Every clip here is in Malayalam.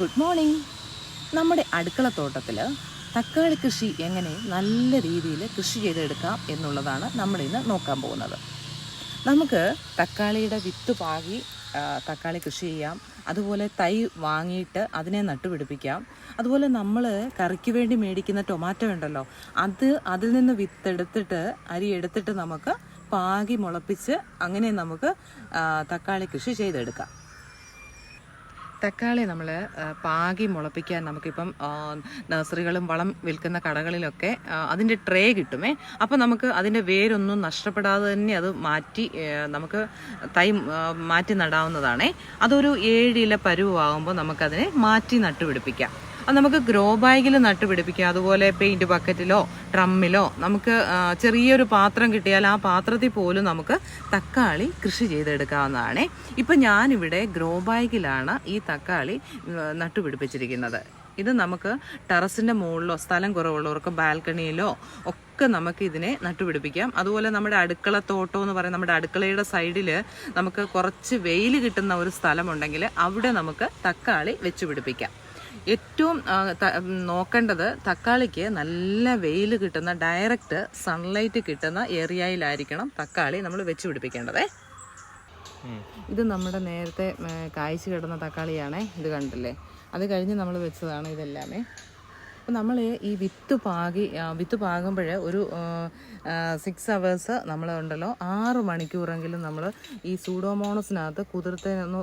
ഗുഡ് മോർണിംഗ് നമ്മുടെ അടുക്കളത്തോട്ടത്തിൽ തക്കാളി കൃഷി എങ്ങനെ നല്ല രീതിയിൽ കൃഷി ചെയ്തെടുക്കാം എന്നുള്ളതാണ് നമ്മൾ ഇന്ന് നോക്കാൻ പോകുന്നത്. നമുക്ക് തക്കാളിയുടെ വിത്ത് പാകി തക്കാളി കൃഷി ചെയ്യാം. അതുപോലെ തൈ വാങ്ങിയിട്ട് അതിനെ നട്ടുപിടിപ്പിക്കാം. അതുപോലെ നമ്മൾ കറിക്ക് വേണ്ടി മേടിക്കുന്ന ടൊമാറ്റോ ഉണ്ടല്ലോ അത് അതിൽ നിന്ന് വിത്തെടുത്തിട്ട് അരി എടുത്തിട്ട് നമുക്ക് പാകി മുളപ്പിച്ച് അങ്ങനെ നമുക്ക് തക്കാളി കൃഷി ചെയ്തെടുക്കാം. തക്കാളി നമ്മൾ പാകി മുളപ്പിക്കാൻ നമുക്കിപ്പം നഴ്സറികളും വളം വിൽക്കുന്ന കടകളിലൊക്കെ അതിന്റെ ട്രേ കിട്ടുമേ. അപ്പോൾ നമുക്ക് അതിന്റെ വേരൊന്നും നഷ്ടപ്പെടാതെ തന്നെ അത് മാറ്റി നമുക്ക് തൈ മാറ്റി നടാവുന്നതാണേ. അതൊരു ഏഴില പരുവാകുമ്പോൾ നമുക്കതിനെ മാറ്റി നട്ടുപിടിപ്പിക്കാം. അത് നമുക്ക് ഗ്രോ ബാഗിൽ നട്ടുപിടിപ്പിക്കാം അതുപോലെ പെയിന്റ് ബക്കറ്റിലോ ഡ്രമ്മിലോ നമുക്ക് ചെറിയൊരു പാത്രം കിട്ടിയാൽ ആ പാത്രത്തിൽ പോലും നമുക്ക് തക്കാളി കൃഷി ചെയ്തെടുക്കാവുന്നതാണ്. ഇപ്പം ഞാനിവിടെ ഗ്രോ ബാഗിലാണ് ഈ തക്കാളി നട്ടുപിടിപ്പിച്ചിരിക്കുന്നത് ഇത് നമുക്ക് ടെറസിന്റെ മുകളിലോ സ്ഥലം കുറവുള്ളവർക്ക് ബാൽക്കണിയിലോ ഒക്കെ നമുക്ക് ഇതിനെ നട്ടുപിടിപ്പിക്കാം അതുപോലെ നമ്മുടെ അടുക്കള തോട്ടം എന്ന് പറയുന്ന നമ്മുടെ അടുക്കളയുടെ സൈഡിൽ നമുക്ക് കുറച്ച് വെയിൽ കിട്ടുന്ന ഒരു സ്ഥലമുണ്ടെങ്കിൽ അവിടെ നമുക്ക് തക്കാളി വെച്ച് പിടിപ്പിക്കാം. ഏറ്റവും നോക്കേണ്ടത് തക്കാളിക്ക് നല്ല വെയിൽ കിട്ടുന്ന ഡയറക്റ്റ് സൺലൈറ്റ് കിട്ടുന്ന ഏരിയയിലായിരിക്കണം തക്കാളി നമ്മൾ വെച്ച് പിടിപ്പിക്കേണ്ടതേ. ഇത് നമ്മുടെ നേരത്തെ കായ്ച്ചു കിടന്ന തക്കാളിയാണേ ഇത് കണ്ടില്ലേ? അത് കഴിഞ്ഞ് നമ്മൾ വെച്ചതാണ് ഇതെല്ലാമേ. അപ്പോൾ നമ്മൾ ഈ വിത്ത് പാകി വിത്ത് പാകുമ്പോൾ ഒരു സിക്സ് അവേഴ്സ് നമ്മൾ ഉണ്ടല്ലോ ആറ് മണിക്കൂറെങ്കിലും നമ്മൾ ഈ സൂഡോമോണസിനകത്ത് കുതിർത്തതിനൊന്ന്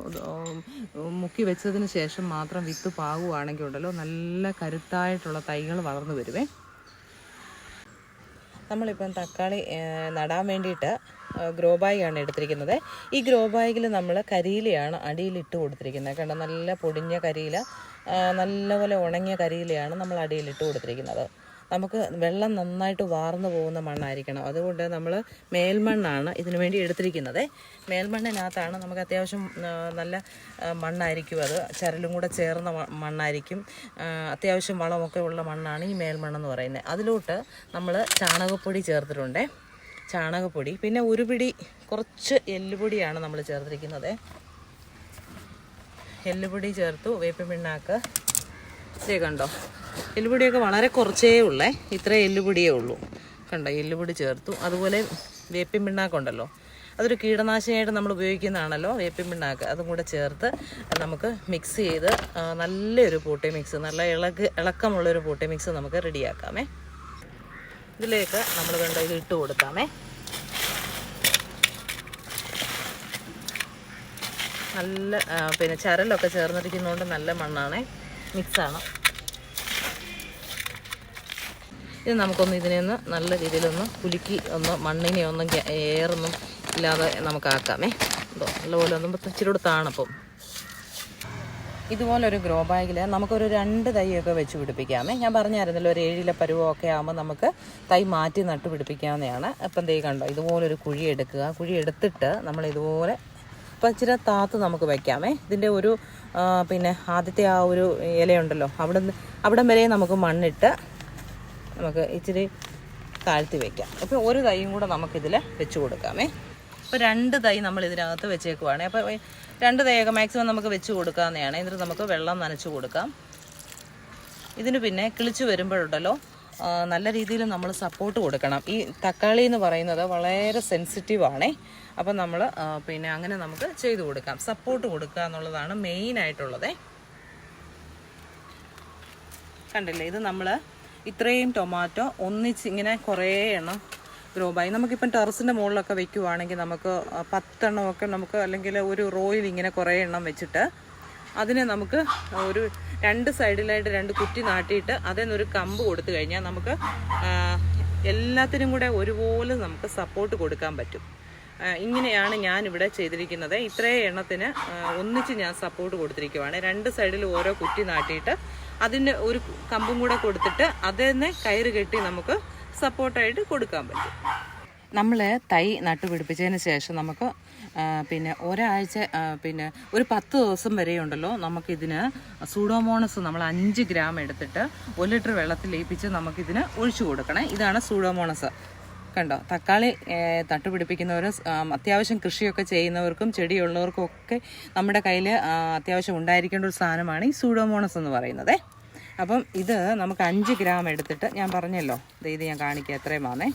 മുക്കി വെച്ചതിന് ശേഷം മാത്രം വിത്ത് പാകുവാണെങ്കിൽ ഉണ്ടല്ലോ നല്ല കരുത്തായിട്ടുള്ള തൈകൾ വളർന്നു വരുവേ. നമ്മളിപ്പം തക്കാളി നടാൻ വേണ്ടിയിട്ട് ഗ്രോ ബാഗാണ് എടുത്തിരിക്കുന്നത്. ഈ ഗ്രോ ബാഗിൽ നമ്മൾ കരിയിലയാണ് അടിയിൽ ഇട്ട് കൊടുത്തിരിക്കുന്നത്. കണ്ടോ? നല്ല പൊടിഞ്ഞ കരിയില. നല്ലപോലെ ഉണങ്ങിയ കരിയിലയാണ് നമ്മൾ അടിയിൽ ഇട്ട് കൊടുത്തിരിക്കുന്നത്. നമുക്ക് വെള്ളം നന്നായിട്ട് വാർന്നു പോകുന്ന മണ്ണായിരിക്കണം. അതുകൊണ്ട് നമ്മൾ മേൽമണ്ണാണ് ഇതിനു വേണ്ടി എടുത്തിരിക്കുന്നത്. മേൽമണ്ണിനകത്താണ് നമുക്ക് അത്യാവശ്യം നല്ല മണ്ണായിരിക്കും അത്. ചരലും കൂടെ ചേർന്ന മണ്ണായിരിക്കും. അത്യാവശ്യം വളമൊക്കെ ഉള്ള മണ്ണാണ് ഈ മേൽമണ്ണെന്ന് പറയുന്നത്. അതിലോട്ട് നമ്മൾ ചാണകപ്പൊടി ചേർത്തിട്ടുണ്ട്. ചാണകപ്പൊടി പിന്നെ ഒരു പിടി കുറച്ച് എല്ലുപൊടിയാണ് നമ്മൾ ചേർത്തിരിക്കുന്നത്. എല്ലുപൊടി ചേർത്തു വേപ്പിൻ പിണ്ണാക്ക്. ഇതേ കണ്ടോ? എല്ലുപൊടിയൊക്കെ വളരെ കുറച്ചേ ഉള്ളേ ഇത്ര എല്ലുപൊടിയേ ഉള്ളൂ. കണ്ടോ? എല്ലുപൊടി ചേർത്തു. അതുപോലെ വേപ്പിൻ പിണ്ണാക്കുണ്ടല്ലോ. അതൊരു കീടനാശിനിയായിട്ട് നമ്മൾ ഉപയോഗിക്കുന്നതാണല്ലോ വേപ്പിൻ പിണ്ണാക്ക്. അതും കൂടെ ചേർത്ത് നമുക്ക് മിക്സ് ചെയ്ത് നല്ലൊരു പൂട്ടി മിക്സ് നല്ല ഇളക്ക് ഇളക്കമുള്ളൊരു പൂട്ടി മിക്സ് നമുക്ക് റെഡിയാക്കാമേ ഇതിലേക്ക് നമ്മൾ കണ്ടോ ഇത് ഇട്ട് കൊടുക്കാമേ. നല്ല പിന്നെ ചരലൊക്കെ ചേർന്നിരിക്കുന്നതുകൊണ്ട് നല്ല മണ്ണാണേ. മിക്സാണ്. ഇത് നമുക്കൊന്ന് ഇതിനെ ഒന്ന് നല്ല രീതിയിലൊന്ന് കുലുക്കി ഒന്ന് മണ്ണിനെ ഒന്നും ഏറൊന്നും ഇല്ലാതെ നമുക്കാക്കാമേ. അപ്പോൾ നല്ലപോലെ ഒന്നും ഇച്ചിരി കൂടെ താണപ്പം ഇതുപോലൊരു ഗ്രോ ബാഗിൽ നമുക്കൊരു രണ്ട് തൈയൊക്കെ വെച്ച് പിടിപ്പിക്കാമേ. ഞാൻ പറഞ്ഞായിരുന്നല്ലോ ഒരു ഏഴില പരുവമൊക്കെ ആകുമ്പോൾ നമുക്ക് തൈ മാറ്റി നട്ട് പിടിപ്പിക്കാവുന്നതാണ് അപ്പം ദേ കണ്ടോ ഇതുപോലൊരു കുഴി എടുക്കുക. കുഴി എടുത്തിട്ട് നമ്മൾ ഇതുപോലെ ഇച്ചിരി താത്ത് നമുക്ക് വയ്ക്കാമേ ഇതിന്റെ ഒരു പിന്നെ ആദ്യത്തെ ആ ഒരു ഇലയുണ്ടല്ലോ. അവിടെ അവിടം വരെ നമുക്ക് മണ്ണിട്ട് നമുക്ക് ഇച്ചിരി താഴ്ത്തി വയ്ക്കാം അപ്പോൾ ഒരു തൈയും കൂടെ നമുക്കിതിൽ വെച്ച് കൊടുക്കാമേ. അപ്പോൾ രണ്ട് തൈ നമ്മൾ ഇതിനകത്ത് വെച്ചേക്കുവാണ്. അപ്പോൾ രണ്ട് തൈയൊക്കെ മാക്സിമം നമുക്ക് വെച്ച് കൊടുക്കാവുന്നതാണ്. എന്നിട്ട് നമുക്ക് വെള്ളം നനച്ച് കൊടുക്കാം. ഇതിന് പിന്നെ കിളിച്ച് വരുമ്പോഴുണ്ടല്ലോ നല്ല രീതിയിൽ നമ്മൾ സപ്പോർട്ട് കൊടുക്കണം. ഈ തക്കാളി എന്ന് പറയുന്നത് വളരെ സെൻസിറ്റീവ് ആണേ അപ്പം നമ്മൾ പിന്നെ അങ്ങനെ നമുക്ക് ചെയ്തു കൊടുക്കാം. സപ്പോർട്ട് കൊടുക്കുക എന്നുള്ളതാണ് മെയിൻ ആയിട്ടുള്ളത്. കണ്ടില്ലേ? ഇത് നമ്മൾ ഇത്രയും ടൊമാറ്റോ ഒന്നിച്ച് ഇങ്ങനെ കുറേ എണ്ണം ഗ്രോ ബായി നമുക്കിപ്പം ടെറസിന്റെ മുകളിലൊക്കെ വെക്കുവാണെങ്കിൽ നമുക്ക് പത്തെണ്ണമൊക്കെ നമുക്ക് അല്ലെങ്കിൽ ഒരു റോയിൽ ഇങ്ങനെ കുറേ എണ്ണം വെച്ചിട്ട് അതിനെ നമുക്ക് ഒരു രണ്ട് സൈഡിലായിട്ട് രണ്ട് കുറ്റി നാട്ടിയിട്ട് അതിനൊരു കമ്പ് കൊടുത്തു കഴിഞ്ഞാൽ നമുക്ക് എല്ലാത്തിനും കൂടെ ഒരുപോലെ നമുക്ക് സപ്പോർട്ട് കൊടുക്കാൻ പറ്റും. ഇങ്ങനെയാണ് ഞാൻ ഇവിടെ ചെയ്തിരിക്കുന്നത്. ഇത്രയും എണ്ണത്തിന് ഒന്നിച്ച് ഞാൻ സപ്പോർട്ട് കൊടുത്തിരിക്കുവാണ്. രണ്ട് സൈഡിൽ ഓരോ കുറ്റി നാട്ടിയിട്ട് അതിന്റെ ഒരു കമ്പും കൂടെ കൊടുത്തിട്ട് അതിനെ കയറ് കെട്ടി നമുക്ക് സപ്പോർട്ടായിട്ട് കൊടുക്കാൻ പറ്റും. നമ്മൾ തൈ നട്ടുപിടിപ്പിച്ചതിന് ശേഷം നമുക്ക് പിന്നെ ഒരാഴ്ച പിന്നെ ഒരു പത്ത് ദിവസം വരെയുണ്ടല്ലോ നമുക്കിതിന് സൂഡോമോണസ് നമ്മൾ അഞ്ച് ഗ്രാം എടുത്തിട്ട് ഒരു ലിറ്റർ വെള്ളത്തിൽ ലയിപ്പിച്ച് നമുക്കിതിന് ഒഴിച്ചു കൊടുക്കണം. ഇതാണ് സൂഡോമോണസ് കണ്ടോ? തക്കാളി ഏ, തട്ടുപിടിപ്പിക്കുന്നവരും അത്യാവശ്യം കൃഷിയൊക്കെ ചെയ്യുന്നവർക്കും ചെടിയുള്ളവർക്കും ഒക്കെ നമ്മുടെ കയ്യിൽ അത്യാവശ്യം ഉണ്ടായിരിക്കേണ്ട ഒരു സാധനമാണ് ഈ സൂഡോമോണസ് എന്ന് പറയുന്നത്. അപ്പം ഇത് നമുക്ക് അഞ്ച് ഗ്രാം എടുത്തിട്ട് ഞാൻ പറഞ്ഞല്ലോ. ഇത് ഞാൻ കാണിക്കുക എത്രയുമാണേ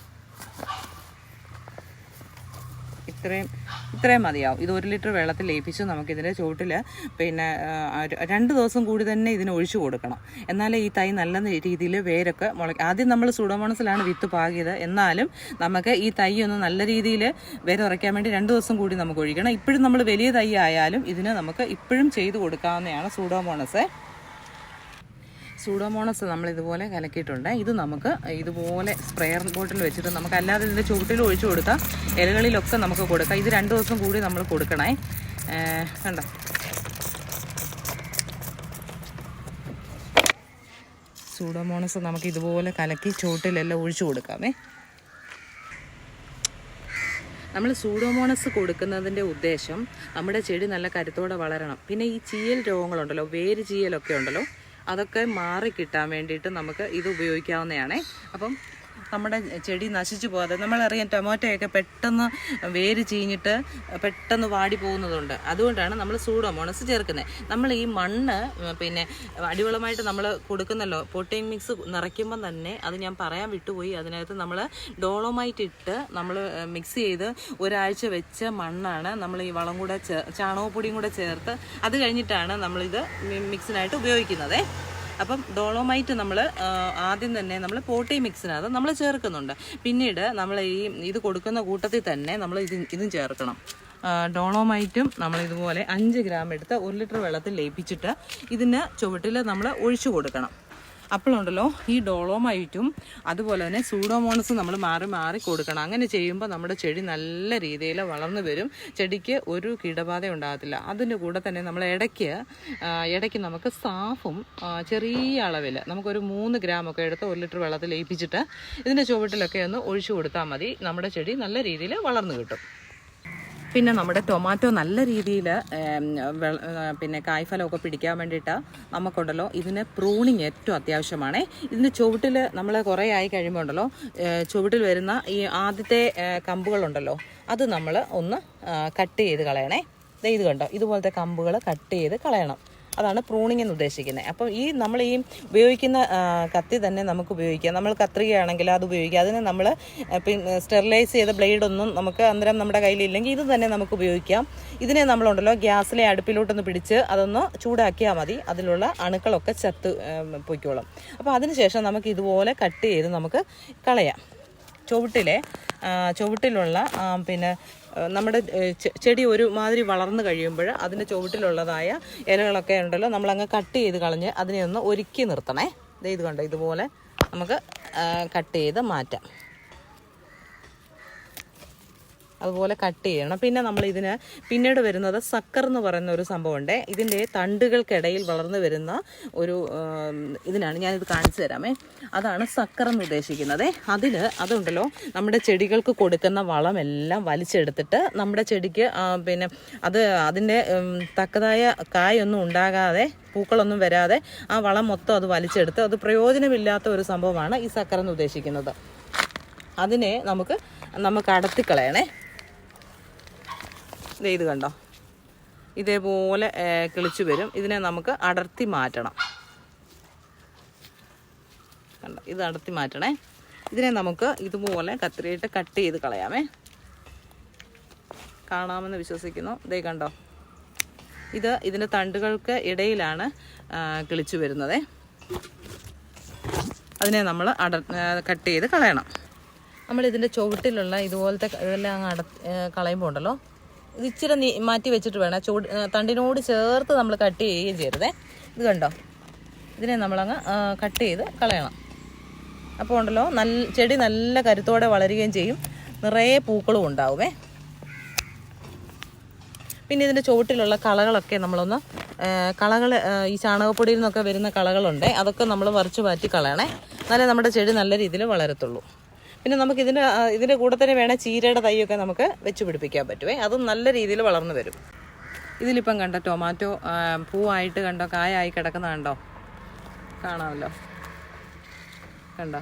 ഇത്രയും ഇത്രയും മതിയാവും. ഇത് ഒരു ലിറ്റർ വെള്ളത്തിൽ ലയിപ്പിച്ച് നമുക്കിതിന്റെ ചുവട്ടിൽ പിന്നെ രണ്ട് ദിവസം കൂടി തന്നെ ഇതിന് ഒഴിച്ചു കൊടുക്കണം. എന്നാലേ ഈ തൈ നല്ല രീതിയിൽ വേരൊക്കെ മുളയ്ക്കും ആദ്യം നമ്മൾ സുഡോമോണസിലാണ് വിത്ത് പാകിയത്. എന്നാലും നമുക്ക് ഈ തൈ ഒന്ന് നല്ല രീതിയിൽ വേര് ഉറയ്ക്കാൻ വേണ്ടി രണ്ട് ദിവസം കൂടി നമുക്ക് ഒഴിക്കണം. ഇപ്പോഴും നമ്മൾ വലിയ തൈ ആയാലും ഇതിന് നമുക്ക് ഇപ്പോഴും ചെയ്തു കൊടുക്കാവുന്നതാണ് സൂഡോമോണസ്. സൂഡോമോണസ് നമ്മൾ ഇതുപോലെ കലക്കിയിട്ടുണ്ട്. ഇത് നമുക്ക് ഇതുപോലെ സ്പ്രെയർ ബോട്ടിൽ വെച്ചിട്ട് നമുക്ക് അല്ലാതെ ഇതിന്റെ ചുവട്ടിൽ ഒഴിച്ചു കൊടുക്കാം ഇലകളിലൊക്കെ നമുക്ക് കൊടുക്കാം. ഇത് രണ്ട് ദിവസം കൂടി നമ്മൾ കൊടുക്കണേ. കണ്ടോ? സൂഡോമോണസ് നമുക്ക് ഇതുപോലെ കലക്കി ചുവട്ടിലെല്ലാം ഒഴിച്ചു കൊടുക്കാമേ. നമ്മൾ സൂഡോമോണസ് കൊടുക്കുന്നതിന്റെ ഉദ്ദേശം നമ്മുടെ ചെടി നല്ല കരുത്തോടെ വളരണം. പിന്നെ ഈ ചീയൽ രോഗങ്ങളുണ്ടല്ലോ വേര് ചീയലൊക്കെ ഉണ്ടല്ലോ അതൊക്കെ മാറി കിട്ടാൻ വേണ്ടിയിട്ട് നമുക്ക് ഇത് ഉപയോഗിക്കാവുന്നതാണേ. അപ്പം നമ്മുടെ ചെടി നശിച്ചു പോകാതെ നമ്മളറിയാം ടൊമാറ്റോയൊക്കെ പെട്ടെന്ന് വേര് ചീഞ്ഞിട്ട് പെട്ടെന്ന് വാടി പോകുന്നതുണ്ട്. അതുകൊണ്ടാണ് നമ്മൾ സൂഡോമോണസ് ചേർക്കുന്നത്. നമ്മൾ ഈ മണ്ണ് പിന്നെ അടിവളമായിട്ട് നമ്മൾ കൊടുക്കുന്നല്ലോ പൊട്ടിങ് മിക്സ് നിറയ്ക്കുമ്പം തന്നെ അത് ഞാൻ പറയാൻ വിട്ടുപോയി. അതിനകത്ത് നമ്മൾ ഡോളോമൈറ്റ് ഇട്ട് നമ്മൾ മിക്സ് ചെയ്ത് ഒരാഴ്ച വെച്ച മണ്ണാണ് നമ്മൾ ഈ വളം കൂടെ ചേ ചാണകപ്പൊടിയും കൂടെ ചേർത്ത് അത് കഴിഞ്ഞിട്ടാണ് നമ്മളിത് മിക്സിനായിട്ട് ഉപയോഗിക്കുന്നത്. അപ്പം ഡോളോമൈറ്റ് നമ്മൾ ആദ്യം തന്നെ നമ്മൾ പോട്ടി മിക്സിനകത്ത് നമ്മൾ ചേർക്കുന്നുണ്ട്. പിന്നീട് നമ്മൾ ഈ ഇത് കൊടുക്കുന്ന കൂട്ടത്തിൽ തന്നെ നമ്മൾ ഇത് ഇതും ചേർക്കണം. ഡോളോമൈറ്റും നമ്മൾ ഇതുപോലെ അഞ്ച് ഗ്രാം എടുത്ത് ഒരു ലിറ്റർ വെള്ളത്തിൽ ലയിപ്പിച്ചിട്ട് ഇതിന് ചുവട്ടിൽ നമ്മൾ ഒഴിച്ചു കൊടുക്കണം. അപ്പോഴുണ്ടല്ലോ ഈ ഡോളോമൈറ്റും അതുപോലെ തന്നെ സൂഡോമോണസും നമ്മൾ മാറി മാറി കൊടുക്കണം. അങ്ങനെ ചെയ്യുമ്പോൾ നമ്മുടെ ചെടി നല്ല രീതിയിൽ വളർന്നു വരും. ചെടിക്ക് ഒരു കീടബാധ ഉണ്ടാകത്തില്ല. അതിന്റെ കൂടെ തന്നെ നമ്മൾ ഇടയ്ക്ക് ഇടയ്ക്ക് നമുക്ക് സാഫും ചെറിയ അളവിൽ നമുക്കൊരു മൂന്ന് ഗ്രാമൊക്കെ എടുത്ത് ഒരു ലിറ്റർ വെള്ളത്തിൽ ലയിപ്പിച്ചിട്ട് ഇതിന്റെ ചുവട്ടിലൊക്കെ ഒന്ന് ഒഴിച്ചു കൊടുത്താൽ മതി. നമ്മുടെ ചെടി നല്ല രീതിയിൽ വളർന്നു കിട്ടും. പിന്നെ നമ്മുടെ ടൊമാറ്റോ നല്ല രീതിയിൽ പിന്നെ കായ്ഫലമൊക്കെ പിടിക്കാൻ വേണ്ടിയിട്ട് നമുക്കുണ്ടല്ലോ ഇതിന് പ്രൂണിങ് ഏറ്റവും അത്യാവശ്യമാണ്. ഇതിന് ചുവട്ടിൽ നമ്മൾ കുറേ ആയി കഴിയുമ്പോൾ ഉണ്ടല്ലോ ചുവട്ടിൽ വരുന്ന ഈ ആദ്യത്തെ കമ്പുകളുണ്ടല്ലോ അത് നമ്മൾ ഒന്ന് കട്ട് ചെയ്ത് കളയണേ. ഇത് കണ്ടോ? ഇതുപോലത്തെ കമ്പുകൾ കട്ട് ചെയ്ത് കളയണം. അതാണ് പ്രൂണിങ് എന്ന് ഉദ്ദേശിക്കുന്നത്. അപ്പം ഈ നമ്മൾ ഈ ഉപയോഗിക്കുന്ന കത്തി തന്നെ നമുക്ക് ഉപയോഗിക്കാം. നമ്മൾ കത്രികയാണെങ്കിൽ അത് ഉപയോഗിക്കാം. അതിന് നമ്മൾ പിന്നെ സ്റ്റെറിലൈസ് ചെയ്ത ബ്ലേഡ് ഒന്നും നമുക്ക് അന്നേരം നമ്മുടെ കയ്യിലില്ലെങ്കിൽ ഇത് തന്നെ നമുക്ക് ഉപയോഗിക്കാം. ഇതിനെ നമ്മളുണ്ടല്ലോ ഗ്യാസിലെ അടുപ്പിലോട്ടൊന്ന് പിടിച്ച് അതൊന്ന് ചൂടാക്കിയാൽ മതി. അതിലുള്ള അണുക്കളൊക്കെ ചത്ത് പൊയ്ക്കോളും. അപ്പോൾ അതിനുശേഷം നമുക്ക് ഇതുപോലെ കട്ട് ചെയ്ത് നമുക്ക് കളയാം. ചുവട്ടിലെ ചുവട്ടിലുള്ള പിന്നെ നമ്മുടെ ചെടി ഒരുമാതിരി വളർന്നു കഴിയുമ്പോൾ അതിന്റെ ചുവട്ടിലുള്ളതായ ഇനകളൊക്കെ ഉണ്ടല്ലോ നമ്മളങ്ങ് കട്ട് ചെയ്ത് കളഞ്ഞ് അതിനെ ഒന്ന് ഒരുക്കി നിർത്തണേ. ഇത് കണ്ടോ ഇതുപോലെ നമുക്ക് കട്ട് ചെയ്ത് മാറ്റാം. അതുപോലെ കട്ട് ചെയ്യണം. പിന്നെ നമ്മൾ ഇതിന് പിന്നീട് വരുന്നത് സക്കർ എന്ന് പറയുന്ന ഒരു സംഭവമുണ്ട്. ഇതിന്റെ തണ്ടുകൾക്കിടയിൽ വളർന്നു വരുന്ന ഒരു ഇതിനാണ് ഞാനിത് കാണിച്ചു തരാമേ. അതാണ് സക്കർ എന്ന് ഉദ്ദേശിക്കുന്നത്. അതിൽ അതുണ്ടല്ലോ നമ്മുടെ ചെടികൾക്ക് കൊടുക്കുന്ന വളമെല്ലാം വലിച്ചെടുത്തിട്ട് നമ്മുടെ ചെടിക്ക് പിന്നെ അത് അതിന്റെ തക്കതായ കായൊന്നും ഉണ്ടാകാതെ പൂക്കളൊന്നും വരാതെ ആ വളം മൊത്തം അത് വലിച്ചെടുത്ത് അത് പ്രയോജനമില്ലാത്ത ഒരു സംഭവമാണ് ഈ സക്കർ എന്ന് ഉദ്ദേശിക്കുന്നത്. അതിനെ നമുക്ക് നമുക്ക് അടത്തിക്കളയണേ. ഇത് കണ്ടോ? ഇതേപോലെ കിളിച്ചു വരും. ഇതിനെ നമുക്ക് അടർത്തി മാറ്റണം. കണ്ടോ? ഇത് അടർത്തി മാറ്റണേ. ഇതിനെ നമുക്ക് ഇതുപോലെ കത്തിരിയിട്ട് കട്ട് ചെയ്ത് കളയാമേ. കാണാമെന്ന് വിശ്വസിക്കുന്നു. ഇതേ കണ്ടോ? ഇത് ഇതിന്റെ തണ്ടുകൾക്ക് ഇടയിലാണ് കിളിച്ചു വരുന്നത്. അതിനെ നമ്മൾ അട കട്ട് ചെയ്ത് കളയണം. നമ്മൾ ഇതിന്റെ ചുവട്ടിലുള്ള ഇതുപോലത്തെ ഇതെല്ലാം അട കളയുമ്പോൾ ഉണ്ടല്ലോ? ഇത് ഇച്ചിരി മാറ്റി വെച്ചിട്ട് വേണം. ചൂട് തണ്ടിനോട് ചേർത്ത് നമ്മൾ കട്ട് ചെയ്യുകയും ചെയ്യരുതേ ഇത് കണ്ടോ? ഇതിനെ നമ്മളങ്ങ് കട്ട് ചെയ്ത് കളയണം. അപ്പോൾ ഉണ്ടല്ലോ നല്ല ചെടി നല്ല കരുത്തോടെ വളരുകയും ചെയ്യും. നിറയെ പൂക്കളും ഉണ്ടാവുമേ. പിന്നെ ഇതിന്റെ ചുവട്ടിലുള്ള കളകളൊക്കെ നമ്മളൊന്ന് കളകൾ ഈ ചാണകപ്പൊടിയിൽ നിന്നൊക്കെ വരുന്ന കളകളുണ്ട്. അതൊക്കെ നമ്മൾ വറച്ച് മാറ്റി കളയണേ. എന്നാലേ നമ്മുടെ ചെടി നല്ല രീതിയിൽ വളരത്തുള്ളൂ. പിന്നെ നമുക്ക് ഇതിന്റെ ഇതിന്റെ കൂടെ തന്നെ വേണം ചീരയുടെ തൈയൊക്കെ നമുക്ക് വെച്ച് പിടിപ്പിക്കാൻ പറ്റുമേ അതും നല്ല രീതിയിൽ വളർന്നു വരും. ഇതിലിപ്പം കണ്ട ടൊമാറ്റോ പൂവായിട്ട് കണ്ടോ കായായി കിടക്കുന്ന കണ്ടോ? കാണാമല്ലോ. കണ്ടോ?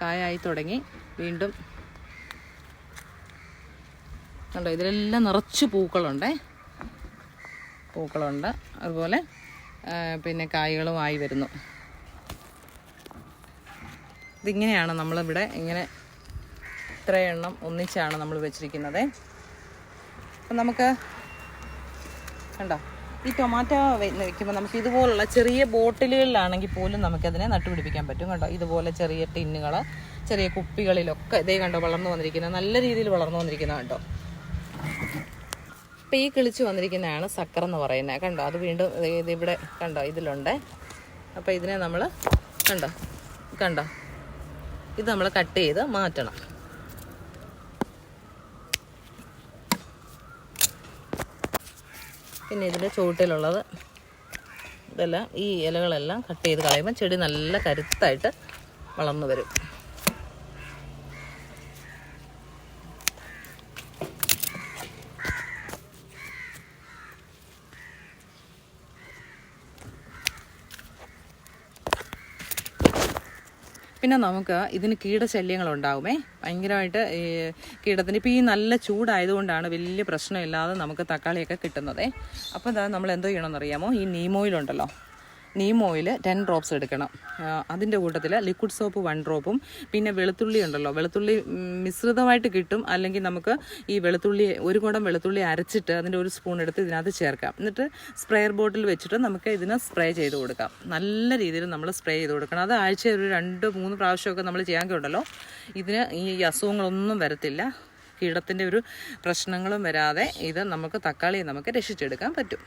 കായായി തുടങ്ങി. വീണ്ടും കണ്ടോ ഇതിലെല്ലാം നിറച്ച് പൂക്കളുണ്ടേ. പൂക്കളുണ്ട്. അതുപോലെ പിന്നെ കായകളുമായി വരുന്നു. ഇതിങ്ങനെയാണ് നമ്മളിവിടെ ഇങ്ങനെ ഇത്രയെണ്ണം ഒന്നിച്ചാണ് നമ്മൾ വെച്ചിരിക്കുന്നത്. അപ്പം നമുക്ക് കണ്ടോ? ഈ ടൊമാറ്റോ വെക്കുമ്പോൾ നമുക്ക് ഇതുപോലുള്ള ചെറിയ ബോട്ടിലുകളിലാണെങ്കിൽ പോലും നമുക്കതിനെ നട്ടുപിടിപ്പിക്കാൻ പറ്റും കണ്ടോ? ഇതുപോലെ ചെറിയ ടിന്നുകൾ ചെറിയ കുപ്പികളിലൊക്കെ ഇതേ കണ്ടോ വളർന്നു വന്നിരിക്കുന്നത് നല്ല രീതിയിൽ വളർന്നു വന്നിരിക്കുന്നത് കണ്ടോ? ഇപ്പം ഈ കിളിച്ച് വന്നിരിക്കുന്നതാണ് സക്കർ എന്ന് പറയുന്നത് കണ്ടോ? അത് വീണ്ടും ദേ ഇത് ഇവിടെ കണ്ടോ ഇതിലുണ്ട്. അപ്പോൾ ഇതിനെ നമ്മൾ കണ്ടോ? കണ്ടോ? ഇത് നമ്മൾ കട്ട് ചെയ്ത് മാറ്റണം. പിന്നെ ഇതിന്റെ ചുവട്ടിലുള്ളത് ഇതെല്ലാം ഈ ഇലകളെല്ലാം കട്ട് ചെയ്ത് കളയുമ്പോൾ ചെടി നല്ല കരുത്തായിട്ട് വളർന്നു വരും. പിന്നെ നമുക്ക് ഇതിന് കീടശല്യങ്ങൾ ഉണ്ടാവുമേ ഭയങ്കരമായിട്ട് ഈ കീടത്തിന് ഇപ്പോൾ ഈ നല്ല ചൂടായതുകൊണ്ടാണ് വലിയ പ്രശ്നമില്ലാതെ നമുക്ക് തക്കാളിയൊക്കെ കിട്ടുന്നത്. അപ്പോൾ ഇതാ നമ്മൾ എന്തോ ചെയ്യണമെന്നറിയാമോ? ഈ നീമോയിലുണ്ടല്ലോ. നീം ഓയിൽ ടെൻ ഡ്രോപ്സ് എടുക്കണം. അതിന്റെ കൂട്ടത്തിൽ ലിക്വിഡ് സോപ്പ് വൺ ഡ്രോപ്പും പിന്നെ വെളുത്തുള്ളി ഉണ്ടല്ലോ. വെളുത്തുള്ളി മിശ്രിതമായിട്ട് കിട്ടും. അല്ലെങ്കിൽ നമുക്ക് ഈ വെളുത്തുള്ളി ഒരു കുടം വെളുത്തുള്ളി അരച്ചിട്ട് അതിന്റെ ഒരു സ്പൂൺ എടുത്ത് ഇതിനകത്ത് ചേർക്കാം. എന്നിട്ട് സ്പ്രേയർ ബോട്ടിൽ വെച്ചിട്ട് നമുക്ക് ഇതിന് സ്പ്രേ ചെയ്ത് കൊടുക്കാം. നല്ല രീതിയിൽ നമ്മൾ സ്പ്രേ ചെയ്ത് കൊടുക്കണം. അത് ആഴ്ച ഒരു രണ്ട് മൂന്ന് പ്രാവശ്യമൊക്കെ നമ്മൾ ചെയ്യാൻ ഉണ്ടല്ലോ. ഇതിന് ഈ അസുഖങ്ങളൊന്നും വരത്തില്ല. കീടത്തിന്റെ ഒരു പ്രശ്നങ്ങളും വരാതെ ഇത് നമുക്ക് തക്കാളി നമുക്ക് രക്ഷിച്ചെടുക്കാൻ പറ്റും.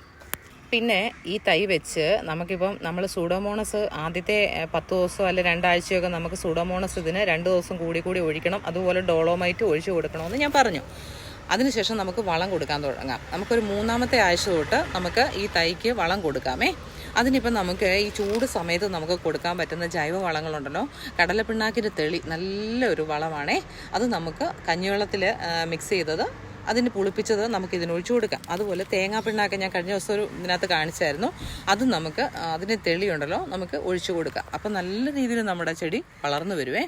പിന്നെ ഈ തൈ വെച്ച് നമുക്കിപ്പം നമ്മൾ സൂഡോമോണസ് ആദ്യത്തെ പത്ത് ദിവസം അല്ലെ രണ്ടാഴ്ചയൊക്കെ നമുക്ക് സൂഡോമോണസ് ഇതിന് രണ്ട് ദിവസം കൂടി കൂടി ഒഴിക്കണം. അതുപോലെ ഡോളോമൈറ്റ് ഒഴിച്ചു കൊടുക്കണമെന്ന് ഞാൻ പറഞ്ഞു. അതിനുശേഷം നമുക്ക് വളം കൊടുക്കാൻ തുടങ്ങാം. നമുക്കൊരു മൂന്നാമത്തെ ആഴ്ച തൊട്ട് നമുക്ക് ഈ തൈക്ക് വളം കൊടുക്കാമേ. അതിനിപ്പം നമുക്ക് ഈ ചൂട് സമയത്ത് നമുക്ക് കൊടുക്കാൻ പറ്റുന്ന ജൈവ വളങ്ങളുണ്ടല്ലോ. കടലപ്പിണ്ണാക്കിന്റെ തെളി നല്ലൊരു വളമാണേ. അത് നമുക്ക് കഞ്ഞിവെള്ളത്തിൽ മിക്സ് ചെയ്തത് അതിന് പുളിപ്പിച്ചത് നമുക്ക് ഇതിന് ഒഴിച്ചു കൊടുക്കാം. അതുപോലെ തേങ്ങാ പിണ്ണാക്ക് ഞാൻ കഴിഞ്ഞ ദിവസം ഒരു ഇതിനകത്ത് കാണിച്ചായിരുന്നു. അത് നമുക്ക് അതിന് തെളിയുണ്ടല്ലോ നമുക്ക് ഒഴിച്ചു കൊടുക്കാം. അപ്പം നല്ല രീതിയിൽ നമ്മുടെ ചെടി വളർന്നു വരുവേ.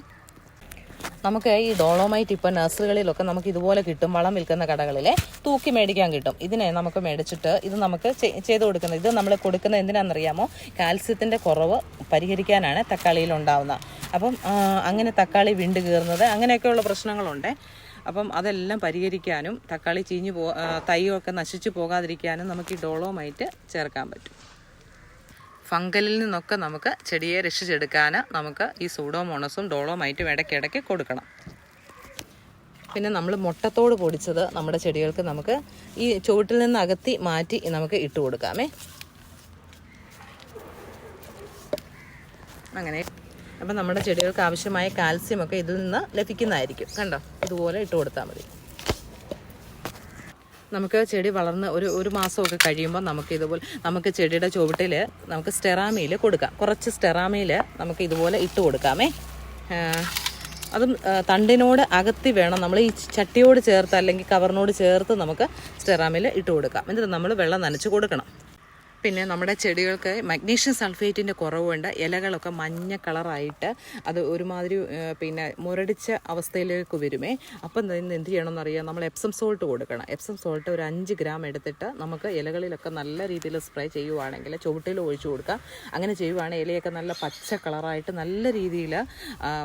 നമുക്ക് ഈ ഡോളോമൈറ്റ് ഇപ്പോൾ നഴ്സറികളിലൊക്കെ നമുക്ക് ഇതുപോലെ കിട്ടും വളം വിൽക്കുന്ന കടകളിലെ തൂക്കി മേടിക്കാൻ കിട്ടും. ഇതിനെ നമുക്ക് മേടിച്ചിട്ട് ഇത് നമുക്ക് ചെയ്ത് കൊടുക്കുന്നത് ഇത് നമ്മൾ കൊടുക്കുന്ന എന്തിനാണെന്നറിയാമോ? കാൽസ്യത്തിന്റെ കുറവ് പരിഹരിക്കാനാണ് തക്കാളിയിൽ ഉണ്ടാവുന്നത് അപ്പം അങ്ങനെ തക്കാളി വിണ്ട് കീറുന്നത് അങ്ങനെയൊക്കെയുള്ള പ്രശ്നങ്ങളുണ്ട്. അപ്പം അതെല്ലാം പരിഹരിക്കാനും തക്കാളി ചീഞ്ഞു പോ തൈയൊക്കെ നശിച്ചു പോകാതിരിക്കാനും നമുക്ക് ഈ ഡോളോമായിട്ട് ചേർക്കാൻ പറ്റും. ഫംഗലിൽ നിന്നൊക്കെ നമുക്ക് ചെടിയെ രക്ഷിച്ചെടുക്കാൻ നമുക്ക് ഈ സൂഡോമോണസും ഡോളോമൈറ്റും ഇടയ്ക്കിടയ്ക്ക് കൊടുക്കണം. പിന്നെ നമ്മൾ മുട്ടത്തോട് പൊടിച്ചത് നമ്മുടെ ചെടികൾക്ക് നമുക്ക് ഈ ചുവട്ടിൽ നിന്ന് അകത്തി മാറ്റി നമുക്ക് ഇട്ട് കൊടുക്കാമേ. അങ്ങനെ അപ്പം നമ്മുടെ ചെടികൾക്ക് ആവശ്യമായ കാൽസ്യം ഒക്കെ ഇതിൽ നിന്ന് ലഭിക്കുന്നതായിരിക്കും. കണ്ടോ? ഇതുപോലെ ഇട്ട് കൊടുത്താൽ മതി. നമുക്ക് ചെടി വളർന്ന് ഒരു ഒരു മാസമൊക്കെ കഴിയുമ്പോൾ നമുക്ക് ഇതുപോലെ നമുക്ക് ചെടിയുടെ ചുവട്ടിൽ നമുക്ക് സ്റ്റെറാമയിൽ കൊടുക്കാം. കുറച്ച് സ്റ്റെറാമയിൽ നമുക്ക് ഇതുപോലെ ഇട്ട് കൊടുക്കാമേ. അതും തണ്ടിനോട് അകത്തി വേണം. നമ്മൾ ഈ ചട്ടിയോട് ചേർത്ത് അല്ലെങ്കിൽ കവറിനോട് ചേർത്ത് നമുക്ക് സ്റ്റെറാമയിൽ ഇട്ട് കൊടുക്കാം. എന്നിട്ട് നമ്മൾ വെള്ളം നനച്ച് കൊടുക്കണം. പിന്നെ നമ്മുടെ ചെടികൾക്ക് മഗ്നീഷ്യം സൾഫേറ്റിന്റെ കുറവുണ്ട്. ഇലകളൊക്കെ മഞ്ഞ കളറായിട്ട് അത് ഒരുമാതിരി പിന്നെ മുരടിച്ച അവസ്ഥയിലേക്ക് വരുമേ. അപ്പം ഇന്ന് എന്ത് ചെയ്യണമെന്ന് അറിയാം? നമ്മൾ എപ്സം സോൾട്ട് കൊടുക്കണം. എപ്സം സോൾട്ട് ഒരു അഞ്ച് ഗ്രാം എടുത്തിട്ട് നമുക്ക് ഇലകളിലൊക്കെ നല്ല രീതിയിൽ സ്പ്രേ ചെയ്യുവാണെങ്കിൽ ചുവട്ടിൽ ഒഴിച്ചു കൊടുക്കാം. അങ്ങനെ ചെയ്യുവാണെങ്കിൽ ഇലയൊക്കെ നല്ല പച്ച കളറായിട്ട് നല്ല രീതിയിൽ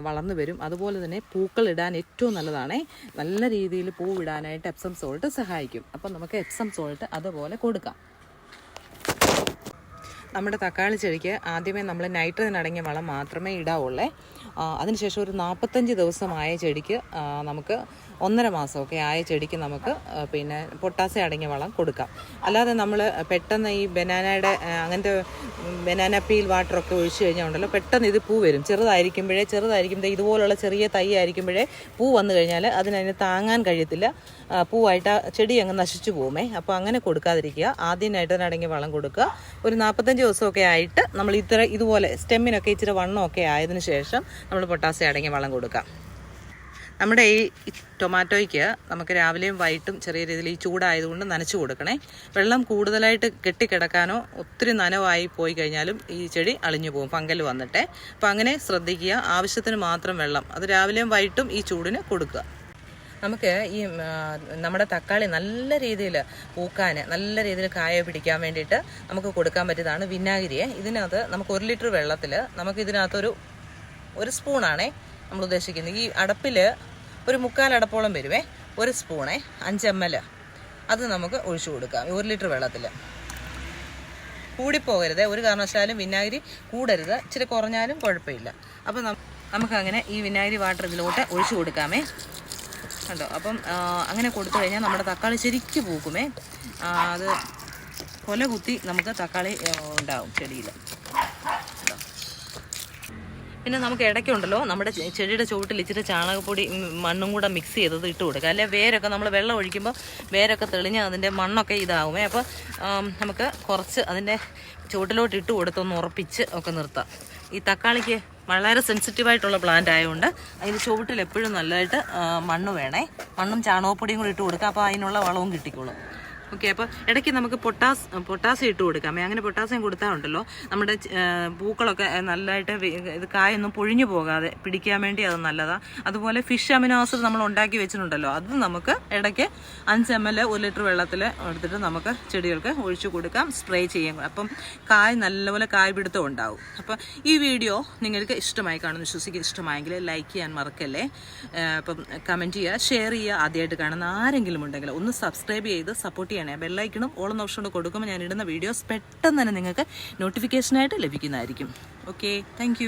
വളർന്നു വരും. അതുപോലെ തന്നെ പൂക്കൾ ഇടാൻ ഏറ്റവും നല്ലതാണേ. നല്ല രീതിയിൽ പൂവിടാനായിട്ട് എപ്സം സോൾട്ട് സഹായിക്കും. അപ്പം നമുക്ക് എപ്സം സോൾട്ട് അതുപോലെ കൊടുക്കാം. നമ്മുടെ തക്കാളി ചെടിക്ക് ആദ്യമേ നമ്മൾ നൈട്രജൻ അടങ്ങിയ വളം മാത്രമേ ഇടാവുള്ളേ. അതിനുശേഷം ഒരു നാൽപ്പത്തഞ്ച് ദിവസമായ ചെടിക്ക് നമുക്ക് ഒന്നര മാസമൊക്കെ ആയ ചെടിക്ക് നമുക്ക് പിന്നെ പൊട്ടാസ്യം അടങ്ങിയ വളം കൊടുക്കാം. അല്ലാതെ നമ്മൾ പെട്ടെന്ന് ഈ ബനാനയുടെ അങ്ങനത്തെ ബനാന പീൽ വാട്ടറൊക്കെ ഒഴിച്ചു കഴിഞ്ഞാൽ ഉണ്ടല്ലോ പെട്ടെന്ന് ഇത് പൂ വരും. ചെറുതായിരിക്കുമ്പോഴേ ചെറുതായിരിക്കുമ്പോൾ ഇതുപോലുള്ള ചെറിയ തൈ ആയിരിക്കുമ്പോഴേ പൂ വന്നു കഴിഞ്ഞാൽ അതിനതിന് താങ്ങാൻ കഴിയത്തില്ല. പൂവായിട്ട് ആ ചെടി അങ്ങ് നശിച്ചു പോകുമേ. അപ്പോൾ അങ്ങനെ കൊടുക്കാതിരിക്കുക. ആദ്യം നൈട്രജൻ അടങ്ങിയ വളം കൊടുക്കുക. ഒരു നാൽപ്പത്തഞ്ച് ദിവസമൊക്കെ ആയിട്ട് നമ്മൾ ഇത്ര ഇതുപോലെ സ്റ്റെമ്മിനൊക്കെ ഇച്ചിരി വണ്ണമൊക്കെ ആയതിനു ശേഷം നമ്മൾ പൊട്ടാസ്യം അടങ്ങിയ വളം കൊടുക്കാം. നമ്മുടെ ഈ ടൊമാറ്റോയ്ക്ക് നമുക്ക് രാവിലെയും വൈകിട്ടും ചെറിയ രീതിയിൽ ഈ ചൂടായതുകൊണ്ട് നനച്ചു കൊടുക്കണേ. വെള്ളം കൂടുതലായിട്ട് കെട്ടിക്കിടക്കാനോ ഒത്തിരി നനവായി പോയി കഴിഞ്ഞാലും ഈ ചെടി അളിഞ്ഞു പോകും പങ്കൽ വന്നിട്ട്. അപ്പോൾ അങ്ങനെ ശ്രദ്ധിക്കുക. ആവശ്യത്തിന് മാത്രം വെള്ളം. അത് രാവിലെയും വൈകിട്ടും ഈ ചൂടിന് കൊടുക്കുക. നമുക്ക് ഈ നമ്മുടെ തക്കാളി നല്ല രീതിയിൽ പൂക്കാൻ നല്ല രീതിയിൽ കായ പിടിക്കാൻ വേണ്ടിയിട്ട് നമുക്ക് കൊടുക്കാൻ പറ്റിയതാണ് വിനാഗിരിയെ. ഇതിനകത്ത് നമുക്ക് ഒരു ലിറ്റർ വെള്ളത്തിൽ നമുക്ക് ഇതിനകത്തൊരു ഒരു സ്പൂണാണേ നമ്മൾ ഉദ്ദേശിക്കുന്നത് ഈ അടപ്പിൽ ഒരു മുക്കാൽ അടപ്പോളം വരുവേ. ഒരു സ്പൂണേ അഞ്ച് എം എൽ അത് നമുക്ക് ഒഴിച്ചു കൊടുക്കാം. ഒരു ലിറ്റർ വെള്ളത്തിൽ കൂടിപ്പോകരുത്. ഒരു കാരണവശാലും വിനാഗിരി കൂടരുത്. ഇച്ചിരി കുറഞ്ഞാലും കുഴപ്പമില്ല. അപ്പം നമുക്കങ്ങനെ ഈ വിനാഗിരി വാട്ടർ ഇതിലോട്ട് ഒഴിച്ചു കൊടുക്കാമേ. കണ്ടോ? അപ്പം അങ്ങനെ കൊടുത്തു കഴിഞ്ഞാൽ നമ്മുടെ തക്കാളി ശരിക്ക് പൂക്കുമേ. അത് കൊല കുത്തി നമുക്ക് തക്കാളി ഉണ്ടാവും ചെടിയിൽ പിന്നെ നമുക്ക് ഇടയ്ക്കുണ്ടല്ലോ നമ്മുടെ ചെടിയുടെ ചുവട്ടിൽ ഇച്ചിരി ചാണകപ്പൊടി മണ്ണും കൂടെ മിക്സ് ചെയ്തത് ഇട്ട് കൊടുക്കുക. അല്ലെ വേരൊക്കെ നമ്മൾ വെള്ളം ഒഴിക്കുമ്പോൾ വേരൊക്കെ തെളിഞ്ഞ് അതിന്റെ മണ്ണൊക്കെ ഇതാവുമേ. അപ്പോൾ നമുക്ക് കുറച്ച് അതിന്റെ ചുവട്ടിലോട്ട് ഇട്ട് കൊടുത്തൊന്ന് ഉറപ്പിച്ച് ഒക്കെ നിർത്താം. ഈ തക്കാളിക്ക് വളരെ സെൻസിറ്റീവായിട്ടുള്ള പ്ലാന്റ് ആയതുകൊണ്ട് അതിന്റെ ചുവട്ടിൽ എപ്പോഴും നല്ലതായിട്ട് മണ്ണ് വേണേ. മണ്ണും ചാണകപ്പൊടിയും കൂടി ഇട്ട് കൊടുക്കുക. അപ്പോൾ അതിനുള്ള വളവും കിട്ടിക്കോളും. ഓക്കെ അപ്പോൾ ഇടയ്ക്ക് നമുക്ക് പൊട്ടാസ് പൊട്ടാസ്യം ഇട്ട് കൊടുക്കാം. അങ്ങനെ പൊട്ടാസ്യം കൊടുത്താൽ ഉണ്ടല്ലോ. നമ്മുടെ പൂക്കളൊക്കെ നല്ലതായിട്ട് ഇത് കായൊന്നും പൊഴിഞ്ഞു പോകാതെ പിടിക്കാൻ വേണ്ടി അത് നല്ലതാണ് അതുപോലെ ഫിഷ് അമിനോ ആസിഡ് നമ്മൾ ഉണ്ടാക്കി വെച്ചിട്ടുണ്ടല്ലോ. അത് നമുക്ക് ഇടയ്ക്ക് അഞ്ച് എം എൽ ഒരു ലിറ്റർ വെള്ളത്തിൽ എടുത്തിട്ട് നമുക്ക് ചെടികൾക്ക് ഒഴിച്ചു കൊടുക്കാം സ്പ്രേ ചെയ്യാം. അപ്പം കായ് നല്ലപോലെ കായ് പിടുത്തം ഉണ്ടാവും. അപ്പം ഈ വീഡിയോ നിങ്ങൾക്ക് ഇഷ്ടമായി കാണുന്നു വിശ്വസിക്കുക ഇഷ്ടമായെങ്കിൽ ലൈക്ക് ചെയ്യാൻ മറക്കല്ലേ? അപ്പം കമന്റ് ചെയ്യുക ഷെയർ ചെയ്യുക ആദ്യമായിട്ട് കാണുന്ന ആരെങ്കിലും ഉണ്ടെങ്കിൽ ഒന്ന് സബ്സ്ക്രൈബ് ചെയ്ത് സപ്പോർട്ട് ചെയ്യണേ ബെല്ലൈക്കണും ഓളം ഓപ്ഷൻ കൊണ്ട് കൊടുക്കുമ്പോൾ ഞാൻ ഇടുന്ന വീഡിയോസ് പെട്ടെന്ന് തന്നെ നിങ്ങൾക്ക് നോട്ടിഫിക്കേഷനായിട്ട് ലഭിക്കുന്നതായിരിക്കും. Okay thank